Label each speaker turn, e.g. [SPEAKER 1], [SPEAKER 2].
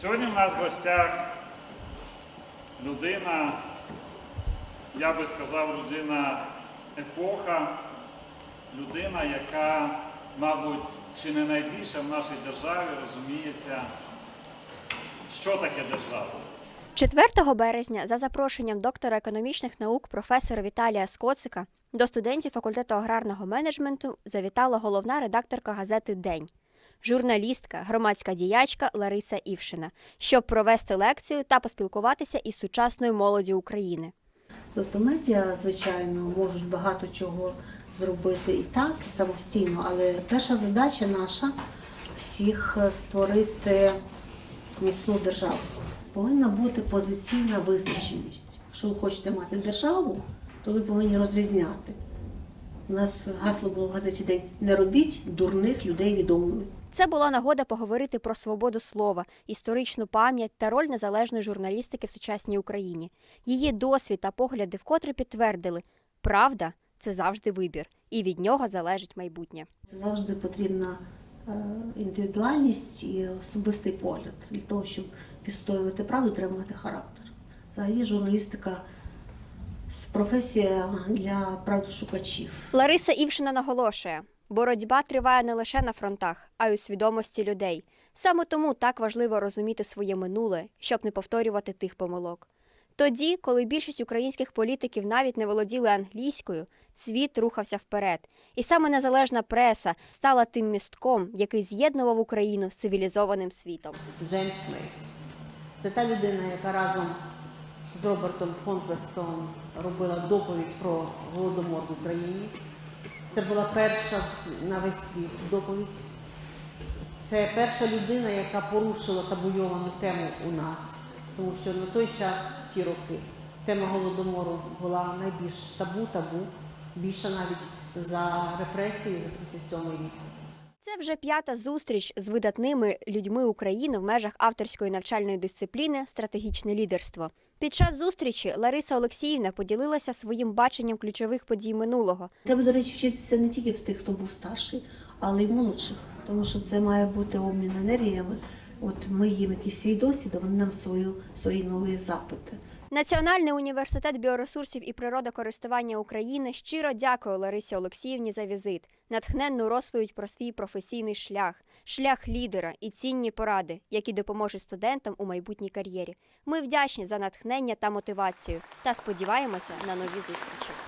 [SPEAKER 1] Сьогодні в нас в гостях людина, я би сказав, людина епоха, людина, яка, мабуть, чи не найбільше в нашій державі розуміється, що таке держава.
[SPEAKER 2] 4 березня за запрошенням доктора економічних наук професора Віталія Скоцика до студентів факультету аграрного менеджменту завітала головна редакторка газети День, журналістка, громадська діячка Лариса Івшина, щоб провести лекцію та поспілкуватися із сучасною молоддю України.
[SPEAKER 3] Тобто медіа, звичайно, можуть багато чого зробити і так, і самостійно, але перша задача наша всіх е, створити міцну державу. Повинна бути позиційна визначеність. Якщо ви хочете мати державу, то ви повинні розрізняти. У нас гасло було в газеті День не робіть дурних людей відомими.
[SPEAKER 2] Це була нагода поговорити про свободу слова, історичну пам'ять та роль незалежної журналістики в сучасній Україні. Її досвід та погляди вкотре підтвердили, правда це завжди вибір, і від нього залежить майбутнє.
[SPEAKER 3] Це завжди потрібна е, індивідуальність і особистий погляд. Для того, щоб відстоювати правду, треба мати характер. Взагалі журналістика професія для правдошукачів.
[SPEAKER 2] Лариса Івшина наголошує: боротьба триває не лише на фронтах, а й у свідомості людей. Саме тому так важливо розуміти своє минуле, щоб не повторювати тих помилок. Тоді, коли більшість українських політиків навіть не володіли англійською, світ рухався вперед, і саме незалежна преса стала тим містком, який з'єднував Україну з цивілізованим світом.
[SPEAKER 4] Джеймс Мейс. Це та людина, яка разом з Робертом Конквестом робила доповідь про голодомор в Україні. Це була перша на весь світ доповідь. Це перша людина, яка порушила табуйовану тему у нас, тому що на той час, в ті роки, тема голодомору була найбільш табу, табу, більше навіть за репресії за 37 рік.
[SPEAKER 2] Це вже п'ята зустріч з видатними людьми України в межах авторської навчальної дисципліни Стратегічне лідерство. Під час зустрічі Лариса Олексіївна поділилася своїм баченням ключових подій минулого.
[SPEAKER 3] Треба, до речі, вчитися не тільки з тих, хто був старший, але й молодших, тому що це має бути обмін енергіями. От ми їм якийсь свій досвід, а вони нам свою, свої нові запити.
[SPEAKER 2] Національний університет біоресурсів і природокористування України щиро дякує Ларисі Олексіївні за візит, натхненну розповідь про свій професійний шлях, шлях лідера і цінні поради, які допоможуть студентам у майбутній кар'єрі. Ми вдячні за натхнення та мотивацію та сподіваємося на нові зустрічі.